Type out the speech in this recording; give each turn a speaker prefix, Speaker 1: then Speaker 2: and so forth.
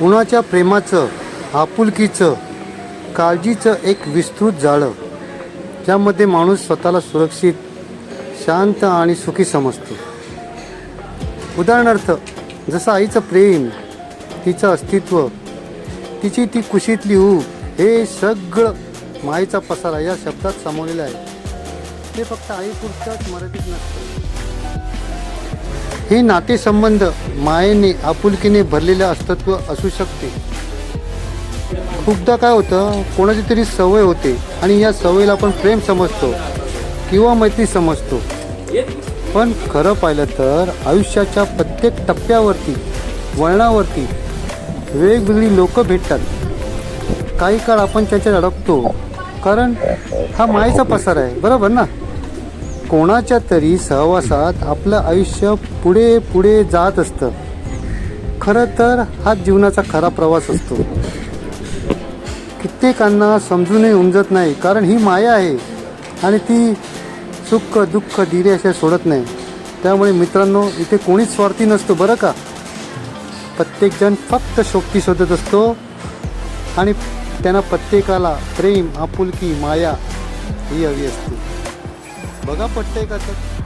Speaker 1: कुणाच्या प्रेमाचं आपुलकीचं काळजीचं एक विस्तृत जाळं ज्यामध्ये माणूस स्वतःला सुरक्षित शांत आणि सुखी समजतो. उदाहरणार्थ जसं आईचं प्रेम तिचं अस्तित्व तिची ती कुशीतली ऊब हे सगळं मायेचा पसारा या शब्दात सामावलेलं आहे. ते फक्त आईपुरतंच मर्यादित नसतं. हे नातेसंबंध मायेने आपुलकीने भरलेलं अस्तित्व असू शकते. खूपदा काय होतं कोणाची तरी सवय होते आणि या सवयीला आपण प्रेम समजतो किंवा मैत्री समजतो. पण खरं पाहिलं तर आयुष्याच्या प्रत्येक टप्प्यावरती वळणावरती वेगवेगळी लोक भेटतात. काही काळ आपण त्याच्यात अडकतो कारण हा मायेचा पसार आहे. बरोबर ना? कोणाच्या तरी सहवासात आपलं आयुष्य पुढे पुढे जात असतं. खरं तर हा जीवनाचा खरा प्रवास असतो. कित्येकांना समजूनही उमजत नाही कारण ही माया आहे आणि ती सुख दुःख धीरे अशा सोडत नाही. त्यामुळे मित्रांनो इथे कोणीच स्वार्थी नसतो बरं का? प्रत्येकजण फक्त शोक्ती शोधत असतो आणि त्यांना प्रत्येकाला प्रेम आपुलकी माया ही हवी असते. बघा पटतंय का तर